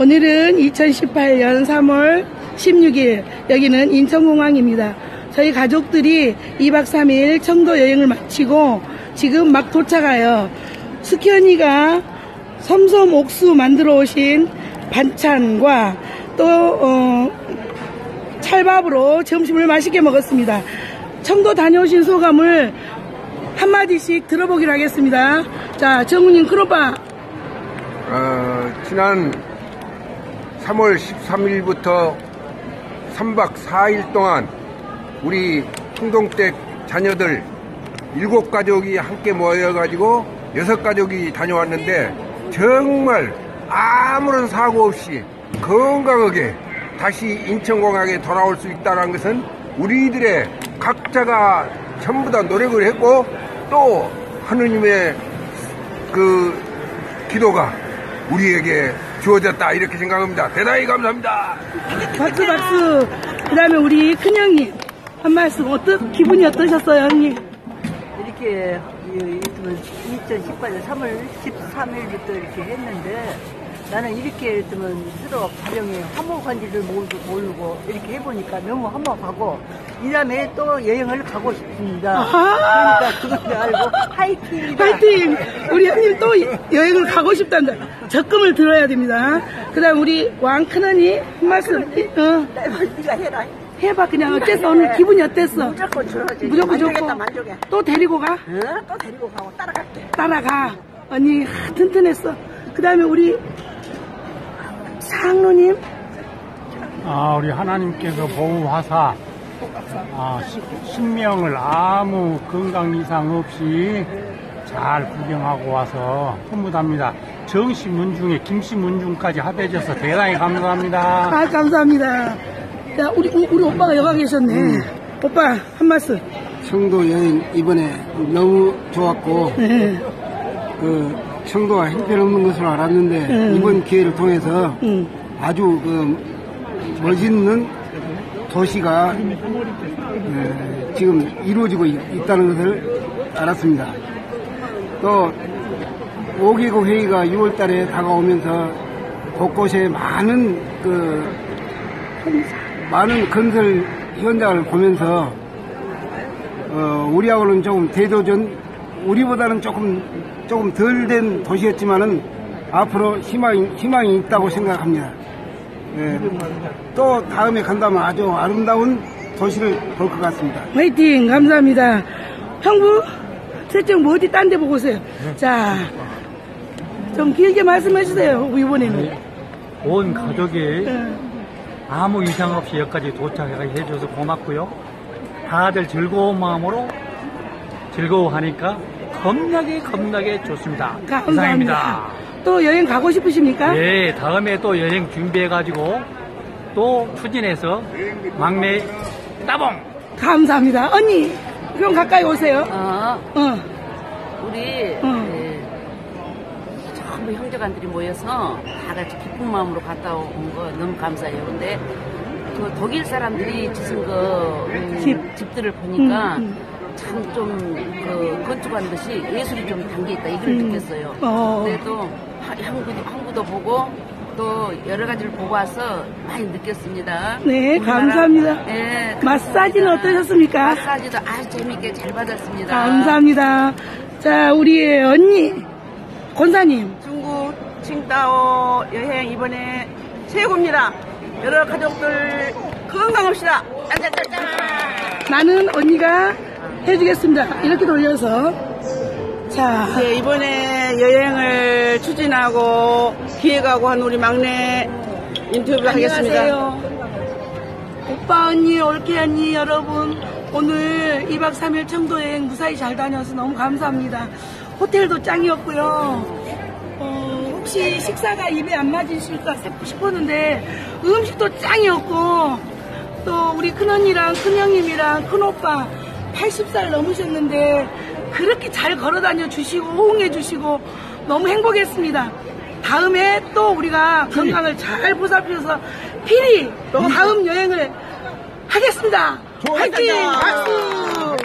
오늘은 2018년 3월 16일 여기는 인천공항입니다. 저희 가족들이 2박 3일 청도 여행을 마치고 지금 막 도착하여 스키 언니가 섬섬 옥수 만들어 오신 반찬과 또 어, 찰밥으로 점심을 맛있게 먹었습니다. 청도 다녀오신 소감을 한마디씩 들어보기로 하겠습니다. 자, 정우님 큰오빠 어, 지난 3월 13일부터 3박 4일 동안 우리 풍동댁 자녀들 일곱 가족이 함께 모여가지고 여섯 가족이 다녀왔는데 정말 아무런 사고 없이 건강하게 다시 인천공항에 돌아올 수 있다는 것은 우리들의 각자가 전부 다 노력을 했고 또 하느님의 그 기도가 우리에게 주어졌다 이렇게 생각합니다. 대단히 감사합니다. 박수 박수. 그다음에 우리 큰 형님 한 말씀 어떠 기분이 어떠셨어요, 형님? 이렇게 2018년 3월 13일부터 이렇게 했는데 나는 이렇게 했으면 서로 가정에 화목한 지를 모르고 이렇게 해보니까 너무 화목하고 이 다음에 또 여행을 가고 싶습니다. 아하. 그러니까 그걸 알고 화이팅이다. 파이팅! 우리 형님 또 여행을 가고 싶단다. 적금을 들어야 됩니다. 그 다음 우리 왕 큰언니 한 말씀. 어, 네가 해라. 해봐 그냥 어땠어? 오늘 기분이 어땠어? 무조건 들어가지. 무조건 좋고 만족해. 또 데리고 가? 어? 또 데리고 가고 따라갈게. 따라가. 언니 하, 튼튼했어. 그 다음에 우리 상로님 아, 우리 하나님께서 보호하사 아, 시- 신명을 아무 건강 이상 없이 잘 구경하고 와서 흐뭇합니다. 정시 문중에 김씨 문중까지 합해져서 대단히 감사합니다. 아 감사합니다. 자 우리 우- 우리 오빠가 여가 계셨네. 오빠 한 말씀. 청도 여행 이번에 너무 좋았고 네. 그 청도가 형편없는 것으로 알았는데 음. 이번 기회를 통해서 응. 아주 그 멋있는 도시가 에, 지금 이루어지고 있, 다는 것을 알았습니다. 또 5개국 회의가 6월 달에 다가오면서 곳곳에 많은 그 많은 건설 현장을 보면서 어, 우리하고는 조금 대도전, 우리보다는 조금, 조금 덜 된 도시였지만은 앞으로 희망이, 희망이 있다고 생각합니다. 예. 또 다음에 간다면 아주 아름다운 도시를 볼 것 같습니다. 화이팅 감사합니다. 형부 셋째 뭐 어디 딴 데 보고 오세요. 자. 좀 길게 말씀해 주세요. 이번에는. 온 가족이 예. 아무 이상 없이 여기까지 도착해 줘서 고맙고요. 다들 즐거운 마음으로 즐거워하니까 겁나게 겁나게 좋습니다. 감사합니다. 이상입니다. 또 여행 가고 싶으십니까? 네, 다음에 또 여행 준비해가지고 또 추진해서 막내 따봉! 감사합니다. 언니, 좀 가까이 오세요. 어, 어, 우리 응. 예, 전부 형제간들이 모여서 다 같이 기쁜 마음으로 갔다 온 거 너무 감사해요. 근데 그 독일 사람들이 짓은 그 음, 집. 집들을 보니까 음, 참좀그 건축한 듯이 예술이 좀 담겨 있다 이걸 음. 느꼈어요. 어. 그래도 하- 항구도, 항구도 보고 또 여러 가지를 보고 와서 많이 느꼈습니다. 네, 우리나라- 감사합니다. 네, 마사지는 감사합니다. 어떠셨습니까? 마사지도 아주 재밌게 잘 받았습니다. 감사합니다. 자, 우리 언니, 권사님. 칭다오 여행 이번에 최고입니다. 여러 가족들 건강합시다. 짠짠짠짠. 나는 언니가 해주겠습니다. 이렇게 돌려서. 자, 네, 이번에 여행을 추진하고 기획하고 한 우리 막내 인터뷰 하겠습니다. 안녕하세요. 오빠 언니, 올케 언니, 여러분. 오늘 2박 3일 청도 여행 무사히 잘 다녀서 너무 감사합니다. 호텔도 짱이었고요. 어, 혹시 식사가 입에 안 맞으실까 싶었는데 음식도 짱이었고 또 우리 큰언니랑 큰형님이랑 큰오빠 80살 넘으셨는데 그렇게 잘 걸어다녀 주시고 호응해 주시고 너무 행복했습니다. 다음에 또 우리가 건강을 잘 보살펴서 필히 다음 여행을 하겠습니다. 화이팅! 박수!